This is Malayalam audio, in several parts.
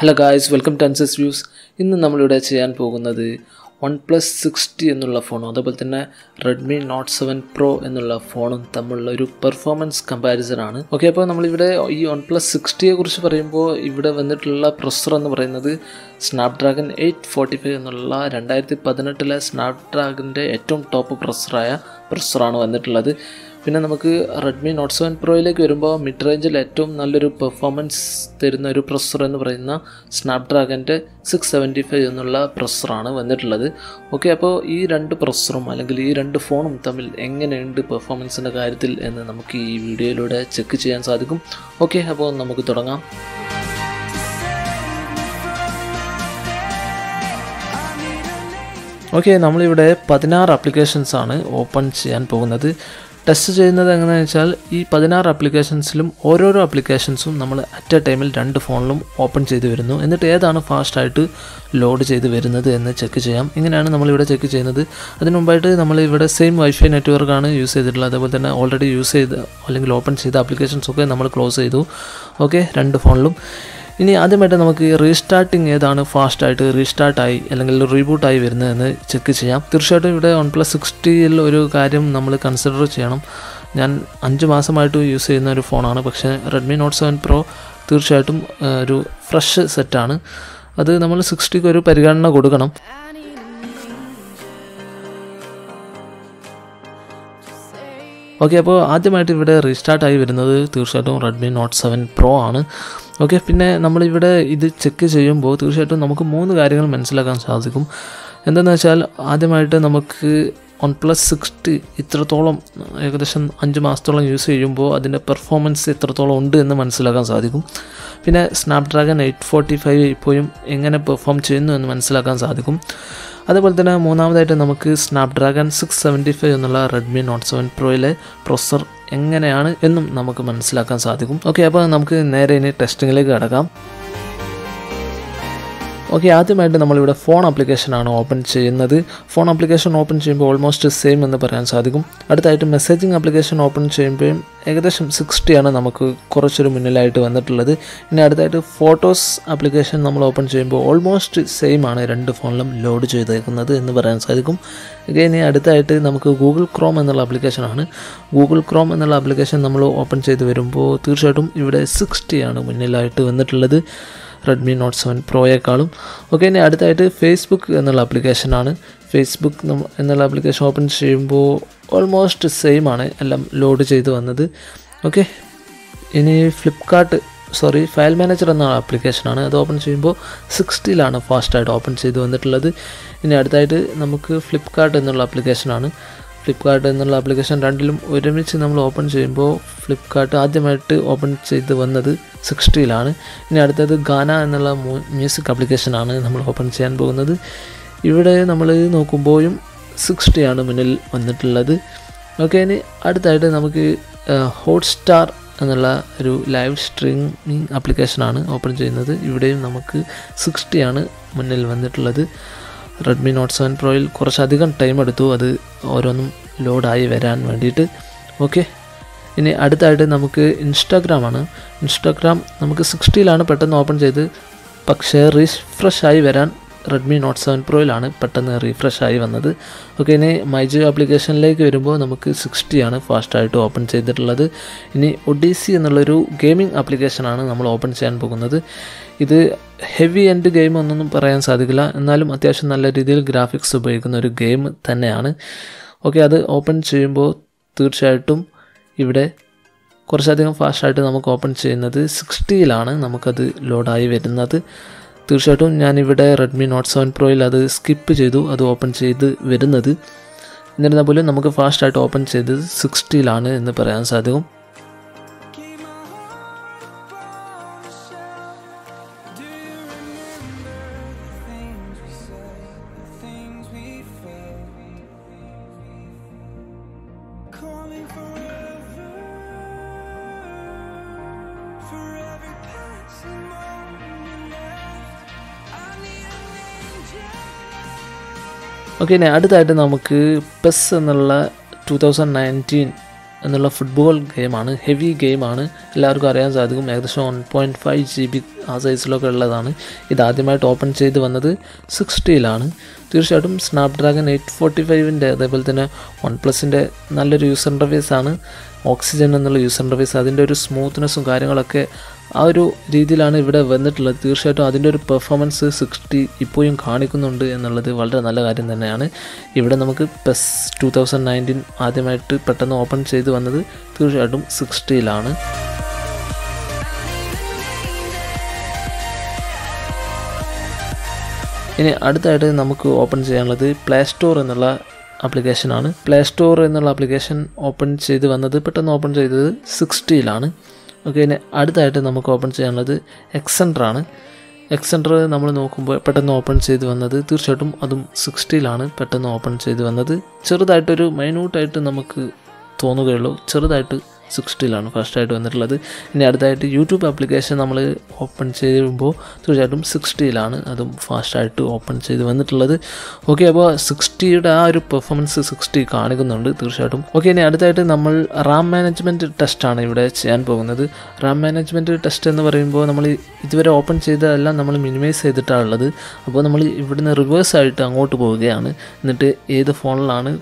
Hello guys welcome to Ansas views ഇന്ന് നമ്മളിവിടെ ചെയ്യാൻ പോകുന്നത് വൺ പ്ലസ് സിക്സ്റ്റി എന്നുള്ള ഫോണും അതേപോലെ തന്നെ റെഡ്മി നോട്ട് സെവൻ പ്രോ എന്നുള്ള ഫോണും തമ്മിലുള്ള ഒരു പെർഫോമൻസ് കമ്പാരിസൺ ആണ്. ഓക്കെ അപ്പോൾ നമ്മളിവിടെ ഈ വൺ പ്ലസ് സിക്സ്റ്റിയെ കുറിച്ച് പറയുമ്പോൾ ഇവിടെ വന്നിട്ടുള്ള പ്രൊസർ എന്ന് പറയുന്നത് സ്നാപ്ഡ്രാഗൺ എയ്റ്റ് ഫോർട്ടി ഫൈവ് എന്നുള്ള രണ്ടായിരത്തി പതിനെട്ടിലെ സ്നാപ്ഡ്രാഗന്റെ ഏറ്റവും ടോപ്പ് പ്രൊസറായ പ്രൊസറാണ് വന്നിട്ടുള്ളത്. പിന്നെ നമുക്ക് റെഡ്മി നോട്ട് സെവൻ പ്രോയിലേക്ക് വരുമ്പോൾ മിഡ് റേഞ്ചിൽ ഏറ്റവും നല്ലൊരു പെർഫോമൻസ് തരുന്ന ഒരു പ്രൊസർ എന്ന് പറയുന്ന സ്നാപ്ഡ്രാഗന്റെ സിക്സ് സെവന്റി ഫൈവ് എന്നുള്ള പ്രൊസറാണ് വന്നിട്ടുള്ളത്. ഓക്കെ അപ്പോൾ ഈ രണ്ട് പ്രൊസറും അല്ലെങ്കിൽ ഈ രണ്ട് ഫോണും തമ്മിൽ എങ്ങനെയുണ്ട് പെർഫോമൻസിന്റെ കാര്യത്തിൽ എന്ന് നമുക്ക് ഈ വീഡിയോയിലൂടെ ചെക്ക് ചെയ്യാൻ സാധിക്കും. ഓക്കെ അപ്പോൾ നമുക്ക് തുടങ്ങാം. ഓക്കെ നമ്മളിവിടെ പതിനാറ് ആപ്ലിക്കേഷൻസാണ് ഓപ്പൺ ചെയ്യാൻ പോകുന്നത്. ടെസ്റ്റ് ചെയ്യുന്നത് എങ്ങനെയാണെന്ന് വെച്ചാൽ ഈ പതിനാറ് ആപ്ലിക്കേഷൻസിലും ഓരോരോ ആപ്ലിക്കേഷൻസും നമ്മൾ അറ്റ് എ ടൈമിൽ രണ്ട് ഫോണിലും ഓപ്പൺ ചെയ്ത് വരുന്നു. എന്നിട്ട് ഏതാണ് ഫാസ്റ്റായിട്ട് ലോഡ് ചെയ്ത് വരുന്നത് എന്ന് ചെക്ക് ചെയ്യാം. ഇങ്ങനെയാണ് നമ്മളിവിടെ ചെക്ക് ചെയ്യുന്നത്. അതിന് മുമ്പായിട്ട് നമ്മൾ ഇവിടെ സെയിം വൈഫൈ നെറ്റ്വർക്കാണ് യൂസ് ചെയ്തിട്ടുള്ളത്. അതേപോലെ തന്നെ ഓൾറെഡി യൂസ് ചെയ്ത അല്ലെങ്കിൽ ഓപ്പൺ ചെയ്ത ആപ്ലിക്കേഷൻസൊക്കെ നമ്മൾ ക്ലോസ് ചെയ്തു. ഓക്കെ രണ്ട് ഫോണിലും ഇനി ആദ്യമായിട്ട് നമുക്ക് റീസ്റ്റാർട്ടിങ് ഏതാണ് ഫാസ്റ്റായിട്ട് റീസ്റ്റാർട്ടായി അല്ലെങ്കിൽ റീബൂട്ടായി വരുന്നതെന്ന് ചെക്ക് ചെയ്യാം. തീർച്ചയായിട്ടും ഇവിടെ വൺ പ്ലസ് സിക്സ്റ്റിയിൽ ഒരു കാര്യം നമ്മൾ കൺസിഡർ ചെയ്യണം. ഞാൻ അഞ്ച് മാസമായിട്ട് യൂസ് ചെയ്യുന്ന ഒരു ഫോണാണ്. പക്ഷേ റെഡ്മി നോട്ട് സെവൻ പ്രോ തീർച്ചയായിട്ടും ഒരു ഫ്രഷ് സെറ്റാണ് അത് നമ്മൾ സിക്സ്റ്റിക്ക് ഒരു പരിഗണന കൊടുക്കണം. ഓക്കെ അപ്പോൾ ആദ്യമായിട്ട് ഇവിടെ റീസ്റ്റാർട്ടായി വരുന്നത് തീർച്ചയായിട്ടും റെഡ്മി നോട്ട് സെവൻ പ്രോ ആണ്. ഓക്കെ പിന്നെ നമ്മളിവിടെ ഇത് ചെക്ക് ചെയ്യുമ്പോൾ തീർച്ചയായിട്ടും നമുക്ക് മൂന്ന് കാര്യങ്ങൾ മനസ്സിലാക്കാൻ സാധിക്കും. എന്തെന്ന് വെച്ചാൽ ആദ്യമായിട്ട് നമുക്ക് വൺ പ്ലസ് സിക്സ്റ്റി ഇത്രത്തോളം ഏകദേശം അഞ്ച് മാസത്തോളം യൂസ് ചെയ്യുമ്പോൾ അതിന്റെ പെർഫോമൻസ് എത്രത്തോളം ഉണ്ട് എന്ന് മനസ്സിലാക്കാൻ സാധിക്കും. പിന്നെ സ്നാപ്ഡ്രാഗൺ എയ്റ്റ് ഫോർട്ടി ഫൈവ് ഇപ്പോഴും എങ്ങനെ പെർഫോം ചെയ്യുന്നു എന്ന് മനസ്സിലാക്കാൻ സാധിക്കും. അതുപോലെ തന്നെ മൂന്നാമതായിട്ട് നമുക്ക് സ്നാപ്ഡ്രാഗൺ സിക്സ് സെവന്റി ഫൈവ് എന്നുള്ള റെഡ്മി നോട്ട് സെവൻ പ്രോയിലെ പ്രൊസർ എങ്ങനെയാണ് എന്നും നമുക്ക് മനസ്സിലാക്കാൻ സാധിക്കും. ഓക്കെ അപ്പോൾ നമുക്ക് നേരെ ഇനി ടെസ്റ്റിങ്ങിലേക്ക് കിടക്കാം. ഓക്കെ ആദ്യമായിട്ട് നമ്മളിവിടെ ഫോൺ ആപ്ലിക്കേഷനാണ് ഓപ്പൺ ചെയ്യുന്നത്. ഫോൺ ആപ്ലിക്കേഷൻ ഓപ്പൺ ചെയ്യുമ്പോൾ ഓൾമോസ്റ്റ് സെയിം എന്ന് പറയാൻ സാധിക്കും. അടുത്തായിട്ട് മെസ്സേജിങ് ആപ്ലിക്കേഷൻ ഓപ്പൺ ചെയ്യുമ്പോഴും ഏകദേശം സിക്സ്റ്റിയാണ് നമുക്ക് കുറച്ചൊരു മുന്നിലായിട്ട് വന്നിട്ടുള്ളത്. ഇനി അടുത്തായിട്ട് ഫോട്ടോസ് ആപ്ലിക്കേഷൻ നമ്മൾ ഓപ്പൺ ചെയ്യുമ്പോൾ ഓൾമോസ്റ്റ് സെയിം ആണ് രണ്ട് ഫോണിലും ലോഡ് ചെയ്തേക്കുന്നത് എന്ന് പറയാൻ സാധിക്കും. ഇനി അടുത്തായിട്ട് നമുക്ക് ഗൂഗിൾ ക്രോം എന്നുള്ള ആപ്ലിക്കേഷനാണ് ഗൂഗിൾ ക്രോം എന്നുള്ള ആപ്ലിക്കേഷൻ നമ്മൾ ഓപ്പൺ ചെയ്ത് വരുമ്പോൾ തീർച്ചയായിട്ടും ഇവിടെ സിക്സ്റ്റിയാണ് മുന്നിലായിട്ട് വന്നിട്ടുള്ളത്. റെഡ്മി നോട്ട് സെവൻ പ്രോയേക്കാളും ഓക്കെ ഇനി അടുത്തായിട്ട് ഫേസ്ബുക്ക് എന്നുള്ള ആപ്ലിക്കേഷനാണ് ഫേസ്ബുക്ക് എന്നുള്ള ആപ്ലിക്കേഷൻ ഓപ്പൺ ചെയ്യുമ്പോൾ ഓൾമോസ്റ്റ് സെയിം ആണ് എല്ലാം ലോഡ് ചെയ്ത് വന്നത്. ഓക്കെ ഇനി ഫ്ലിപ്കാർട്ട് സോറി ഫയൽ മാനേജർ എന്ന ആപ്ലിക്കേഷനാണ് അത് ഓപ്പൺ ചെയ്യുമ്പോൾ സിക്സ്റ്റിയിലാണ് ഫാസ്റ്റായിട്ട് ഓപ്പൺ ചെയ്ത് വന്നിട്ടുള്ളത്. ഇനി അടുത്തായിട്ട് നമുക്ക് ഫ്ലിപ്കാർട്ട് എന്നുള്ള ആപ്ലിക്കേഷനാണ് ഫ്ലിപ്കാർട്ട് എന്നുള്ള ആപ്ലിക്കേഷൻ രണ്ടിലും ഒരുമിച്ച് നമ്മൾ ഓപ്പൺ ചെയ്യുമ്പോൾ ഫ്ലിപ്കാർട്ട് ആദ്യമായിട്ട് ഓപ്പൺ ചെയ്ത് വന്നത് സിക്സ്റ്റിയിലാണ് ഇനി അടുത്തത് ഗാന എന്നുള്ള മ്യൂസിക് ആപ്ലിക്കേഷനാണ് നമ്മൾ ഓപ്പൺ ചെയ്യാൻ പോകുന്നത്. ഇവിടെ നമ്മൾ നോക്കുമ്പോഴും സിക്സ്റ്റിയാണ് മുന്നിൽ വന്നിട്ടുള്ളത്. ഓക്കെ ഇനി അടുത്തായിട്ട് നമുക്ക് ഹോട്ട്സ്റ്റാർ എന്നുള്ള ഒരു ലൈവ് സ്ട്രീമിംഗ് ആപ്ലിക്കേഷനാണ് ഓപ്പൺ ചെയ്യുന്നത്. ഇവിടെയും നമുക്ക് സിക്സ്റ്റിയാണ് മുന്നിൽ വന്നിട്ടുള്ളത്. റെഡ്മി നോട്ട് സെവൻ പ്രോയിൽ കുറച്ചധികം ടൈം എടുത്തു. അത് ഓരോന്നും ലോഡായി വരാൻ വേണ്ടിയിട്ട്. ഓക്കെ ഇനി അടുത്തായിട്ട് നമുക്ക് ഇൻസ്റ്റാഗ്രാമാണ് ഇൻസ്റ്റാഗ്രാം നമുക്ക് സിക്സ്റ്റിയിലാണ് പെട്ടെന്ന് ഓപ്പൺ ചെയ്ത്. പക്ഷേ റീഫ്രഷ് ആയി വരാൻ റെഡ്മി നോട്ട് സെവൻ പ്രോയിലാണ് പെട്ടെന്ന് റീഫ്രഷ് ആയി വന്നത്. ഓക്കെ ഇനി മൈജോ ആപ്ലിക്കേഷനിലേക്ക് വരുമ്പോൾ നമുക്ക് സിക്സ്റ്റിയാണ് ഫാസ്റ്റായിട്ട് ഓപ്പൺ ചെയ്തിട്ടുള്ളത്. ഇനി ഒഡീസി എന്നുള്ളൊരു ഗെയിമിംഗ് ആപ്ലിക്കേഷനാണ് നമ്മൾ ഓപ്പൺ ചെയ്യാൻ പോകുന്നത്. ഇത് ഹെവി എൻഡ് ഗെയിം ഒന്നും പറയാൻ സാധിക്കില്ല. എന്നാലും അത്യാവശ്യം നല്ല രീതിയിൽ ഗ്രാഫിക്സ് ഉപയോഗിക്കുന്ന ഒരു ഗെയിം തന്നെയാണ്. ഓക്കെ അത് ഓപ്പൺ ചെയ്യുമ്പോൾ തീർച്ചയായിട്ടും ഇവിടെ കുറച്ചധികം ഫാസ്റ്റായിട്ട് നമുക്ക് ഓപ്പൺ ചെയ്യുന്നത് സിക്സ്റ്റിയിലാണ് നമുക്കത് ലോഡായി വരുന്നത്. തീർച്ചയായിട്ടും ഞാനിവിടെ റെഡ്മി നോട്ട് സെവൻ പ്രോയിൽ അത് സ്കിപ്പ് ചെയ്തു അത് ഓപ്പൺ ചെയ്ത് വരുന്നത്. എന്നിരുന്നാൽ പോലും നമുക്ക് ഫാസ്റ്റായിട്ട് ഓപ്പൺ ചെയ്തത് സിക്സ്റ്റിയിലാണ് എന്ന് പറയാൻ സാധിക്കും. ഓക്കെ ഇനി അടുത്തായിട്ട് നമുക്ക് പെസ് എന്നുള്ള ടു തൗസൻഡ് നയന്റീൻ എന്നുള്ള ഫുട്ബോൾ ഗെയിമാണ് ഹെവി ഗെയിമാണ് എല്ലാവർക്കും അറിയാൻ സാധിക്കും. ഏകദേശം one point five G B ആ സൈസിലൊക്കെ ഉള്ളതാണ്. ഇതാദ്യമായിട്ട് ഓപ്പൺ ചെയ്ത് വന്നത് സിക്സ്റ്റിയിലാണ് തീർച്ചയായിട്ടും സ്നാപ്ഡ്രാഗൺ എയ്റ്റ് ഫോർട്ടി ഫൈവിന്റെ അതേപോലെ തന്നെ വൺ പ്ലസിന്റെ നല്ലൊരു യൂസർ ഇന്റർഫേസ് ആണ്. ഓക്സിജൻ എന്നുള്ള യൂസർ ഇന്റർഫേസ് അതിന്റെ ഒരു സ്മൂത്ത്നെസ്സും കാര്യങ്ങളൊക്കെ ആ ഒരു രീതിയിലാണ് ഇവിടെ വന്നിട്ടുള്ളത്. തീർച്ചയായിട്ടും അതിന്റെ ഒരു പെർഫോമൻസ് സിക്സ്റ്റി ഇപ്പോഴും കാണിക്കുന്നുണ്ട് എന്നുള്ളത് വളരെ നല്ല കാര്യം തന്നെയാണ്. ഇവിടെ നമുക്ക് പെസ് ടു തൗസൻഡ് നയന്റീൻ ആദ്യമായിട്ട് പെട്ടെന്ന് ഓപ്പൺ ചെയ്ത് വന്നത് തീർച്ചയായിട്ടും സിക്സ്റ്റിയിലാണ് ഇനി അടുത്തായിട്ട് നമുക്ക് ഓപ്പൺ ചെയ്യാനുള്ളത് പ്ലേ സ്റ്റോർ എന്നുള്ള ആപ്ലിക്കേഷനാണ് പ്ലേ സ്റ്റോർ എന്നുള്ള ആപ്ലിക്കേഷൻ ഓപ്പൺ ചെയ്ത് വന്നത് പെട്ടെന്ന് ഓപ്പൺ ചെയ്തത് സിക്സ്റ്റിയിലാണ് ഓക്കെ ഇനി അടുത്തായിട്ട് നമുക്ക് ഓപ്പൺ ചെയ്യാനുള്ളത് എക്സെൻഡറാണ് എക്സെൻഡർ നമ്മൾ നോക്കുമ്പോൾ പെട്ടെന്ന് ഓപ്പൺ ചെയ്ത് വന്നത് തീർച്ചയായിട്ടും അതും സിക്സ്റ്റിയിലാണ് പെട്ടെന്ന് ഓപ്പൺ ചെയ്ത് വന്നത്. ചെറുതായിട്ടൊരു മൈന്യൂട്ടായിട്ട് നമുക്ക് തോന്നുകയുള്ളൂ. ചെറുതായിട്ട് സിക്സ്റ്റിയിലാണ് ഫസ്റ്റായിട്ട് വന്നിട്ടുള്ളത്. ഇനി അടുത്തായിട്ട് യൂട്യൂബ് ആപ്ലിക്കേഷൻ നമ്മൾ ഓപ്പൺ ചെയ്യുമ്പോൾ തീർച്ചയായിട്ടും സിക്സ്റ്റിയിലാണ് അതും ഫാസ്റ്റായിട്ട് ഓപ്പൺ ചെയ്ത് വന്നിട്ടുള്ളത്. ഓക്കെ അപ്പോൾ സിക്സ്റ്റിയുടെ ആ ഒരു പെർഫോമൻസ് സിക്സ്റ്റി കാണിക്കുന്നുണ്ട് തീർച്ചയായിട്ടും. ഓക്കെ ഇനി അടുത്തായിട്ട് നമ്മൾ റാം മാനേജ്മെന്റ് ടെസ്റ്റാണ് ഇവിടെ ചെയ്യാൻ പോകുന്നത്. റാം മാനേജ്മെന്റ് ടെസ്റ്റ് എന്ന് പറയുമ്പോൾ നമ്മൾ ഇതുവരെ ഓപ്പൺ ചെയ്തതെല്ലാം നമ്മൾ മിനിമൈസ് ചെയ്തിട്ടാണ് ഉള്ളത്. അപ്പോൾ നമ്മൾ ഇവിടുന്ന് റിവേഴ്സ് ആയിട്ട് അങ്ങോട്ട് പോവുകയാണ്. എന്നിട്ട് ഏത് ഫോണിലാണ്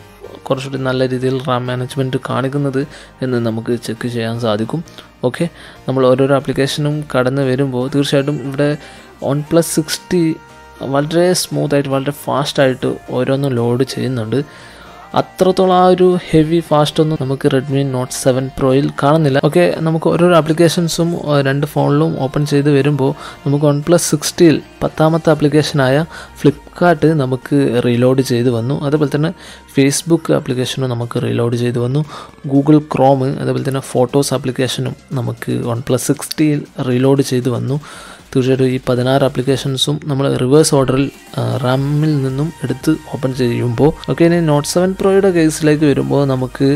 കുറച്ചുകൂടി നല്ല രീതിയിൽ റാം മാനേജ്മെന്റ് കാണിക്കുന്നത് എന്ന് നമുക്ക് ചെക്ക് ചെയ്യാൻ സാധിക്കും. ഓക്കെ നമ്മൾ ഓരോരോ ആപ്ലിക്കേഷനും കടന്നു വരുമ്പോൾ തീർച്ചയായിട്ടും ഇവിടെ വൺ പ്ലസ് സിക്സ്റ്റി വളരെ സ്മൂത്തായിട്ട് വളരെ ഫാസ്റ്റായിട്ട് ഓരോന്നും ലോഡ് ചെയ്യുന്നുണ്ട്. അത്രത്തോളം ആ ഒരു ഹെവി ഫാസ്റ്റ് ഒന്നും നമുക്ക് റെഡ്മി നോട്ട് സെവൻ പ്രോയിൽ കാണുന്നില്ല. ഓക്കെ നമുക്ക് ഓരോരോ ആപ്ലിക്കേഷൻസും രണ്ട് ഫോണിലും ഓപ്പൺ ചെയ്ത് വരുമ്പോൾ നമുക്ക് വൺ പ്ലസ് സിക്സ്റ്റിയിൽ പത്താമത്തെ ആപ്ലിക്കേഷനായ ഫ്ലിപ്കാർട്ട് നമുക്ക് റീലോഡ് ചെയ്ത് വന്നു. അതേപോലെ തന്നെ ഫേസ്ബുക്ക് ആപ്ലിക്കേഷനും നമുക്ക് റീലോഡ് ചെയ്ത് വന്നു. ഗൂഗിൾ ക്രോം അതേപോലെ തന്നെ ഫോട്ടോസ് ആപ്ലിക്കേഷനും നമുക്ക് വൺ പ്ലസ് സിക്സ്റ്റിയിൽ റീലോഡ് ചെയ്ത് വന്നു. തീർച്ചയായിട്ടും ഈ പതിനാറ് ആപ്ലിക്കേഷൻസും നമ്മൾ റിവേഴ്സ് ഓർഡറിൽ റാമിൽ നിന്നും എടുത്ത് ഓപ്പൺ ചെയ്യുമ്പോൾ ഓക്കെ ഇനി നോട്ട് സെവൻ പ്രോയുടെ കേസിലേക്ക് വരുമ്പോൾ നമുക്ക്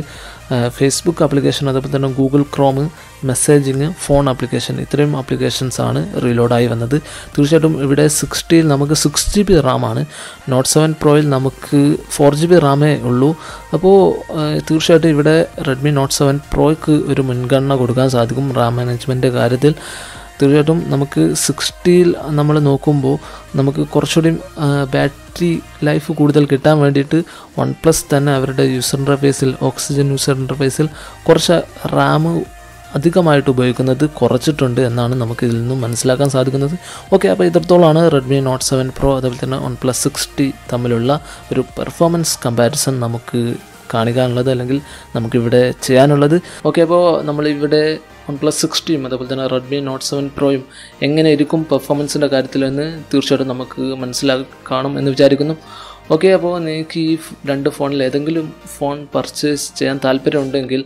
ഫേസ്ബുക്ക് ആപ്ലിക്കേഷൻ അതേപോലെ തന്നെ Google Chrome messaging phone application ഇത്രയും ആപ്ലിക്കേഷൻസ് ആണ് റീലോഡായി വന്നത്. തീർച്ചയായിട്ടും ഇവിടെ സിക്സ്റ്റിയിൽ നമുക്ക് സിക്സ് ജി ബി റാമാണ് നോട്ട് സെവൻ പ്രോയിൽ നമുക്ക് ഫോർ ജി ബി റാമേ ഉള്ളൂ. അപ്പോൾ തീർച്ചയായിട്ടും ഇവിടെ റെഡ്മി നോട്ട് സെവൻ പ്രോയ്ക്ക് ഒരു മുൻഗണന കൊടുക്കാൻ സാധിക്കും റാം മാനേജ്മെന്റ് കാര്യത്തിൽ. തീർച്ചയായിട്ടും നമുക്ക് സിക്സ്റ്റിയിൽ നമ്മൾ നോക്കുമ്പോൾ നമുക്ക് കുറച്ചുകൂടി ബാറ്ററി ലൈഫ് കൂടുതൽ കിട്ടാൻ വേണ്ടിയിട്ട് വൺ പ്ലസ് തന്നെ അവരുടെ യൂസർ ഇന്റർഫേസിൽ ഓക്സിജൻ യൂസർ ഇന്റർഫേസിൽ കുറച്ച് റാം അധികമായിട്ട് ഉപയോഗിക്കുന്നത് കുറച്ചിട്ടുണ്ട് എന്നാണ് നമുക്ക് ഇതിൽ നിന്നും മനസ്സിലാക്കാൻ സാധിക്കുന്നത്. ഓക്കെ അപ്പോൾ ഇത്രത്തോളമാണ് റെഡ്മി നോട്ട് സെവൻ പ്രോ അതുപോലെ തന്നെ വൺ പ്ലസ് സിക്സ്റ്റി തമ്മിലുള്ള ഒരു പെർഫോമൻസ് കമ്പാരിസൺ നമുക്ക് കാണിക്കാനുള്ളത് അല്ലെങ്കിൽ നമുക്കിവിടെ ചെയ്യാനുള്ളത്. ഓക്കെ അപ്പോൾ നമ്മളിവിടെ വൺ പ്ലസ് സിക്സ്റ്റിയും അതുപോലെ തന്നെ റെഡ്മി നോട്ട് സെവൻ പ്രോയും എങ്ങനെ ഇരിക്കും പെർഫോമൻസിന്റെ കാര്യത്തിൽ എന്ന് തീർച്ചയായിട്ടും നമുക്ക് മനസ്സിലാക്കി കാണും എന്ന് വിചാരിക്കുന്നു. ഓക്കെ അപ്പോൾ നിങ്ങൾക്ക് ഈ രണ്ട് ഫോണിൽ ഏതെങ്കിലും ഫോൺ പർച്ചേസ് ചെയ്യാൻ താല്പര്യമുണ്ടെങ്കിൽ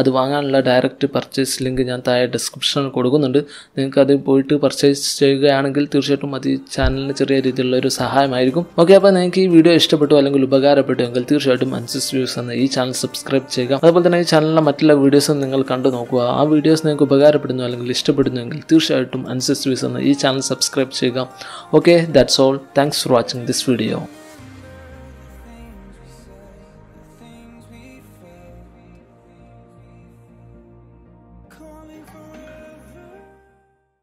അത് വാങ്ങാനുള്ള ഡയറക്റ്റ് പർച്ചേസ് ലിങ്ക് ഞാൻ താഴെ ഡിസ്ക്രിപ്ഷനിൽ കൊടുക്കുന്നുണ്ട്. നിങ്ങൾക്ക് അത് പോയിട്ട് പർച്ചേസ് ചെയ്യുകയാണെങ്കിൽ തീർച്ചയായിട്ടും അത് ചാനലിന് ചെറിയ രീതിയിലുള്ള ഒരു സഹായമായിരിക്കും. ഓക്കെ അപ്പോൾ നിങ്ങൾക്ക് ഈ വീഡിയോ ഇഷ്ടപ്പെട്ടു അല്ലെങ്കിൽ ഉപകാരപ്പെട്ടു എങ്കിൽ തീർച്ചയായിട്ടും അൻസിസ് വ്യൂസ് എന്ന ഈ ചാനൽ സബ്സ്ക്രൈബ് ചെയ്യുക. അതുപോലെ തന്നെ ഈ ചാനലിലെ മറ്റുള്ള വീഡിയോസും നിങ്ങൾ കണ്ടു നോക്കുക. ആ വീഡിയോസ് നിങ്ങൾക്ക് ഉപകാരപ്പെടുന്നു അല്ലെങ്കിൽ ഇഷ്ടപ്പെടുന്നുവെങ്കിൽ തീർച്ചയായിട്ടും അൻസിസ് വ്യൂസ് എന്ന ഈ ചാനൽ സബ്സ്ക്രൈബ് ചെയ്യുക. Okay that's all thanks for watching this video